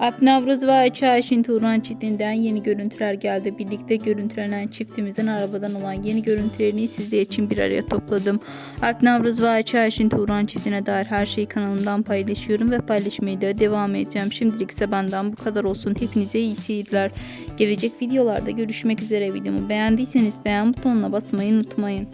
Alp Navruz ve Ayça Ayşin Turan çiftinden yeni görüntüler geldi. Birlikte görüntülenen çiftimizin arabadan olan yeni görüntülerini sizler için bir araya topladım. Alp Navruz ve Ayça Ayşin Turan çiftine dair her şeyi kanalımdan paylaşıyorum ve paylaşmaya da devam edeceğim. Şimdilik ise benden bu kadar olsun. Hepinize iyi seyirler. Gelecek videolarda görüşmek üzere videomu beğendiyseniz beğen butonuna basmayı unutmayın.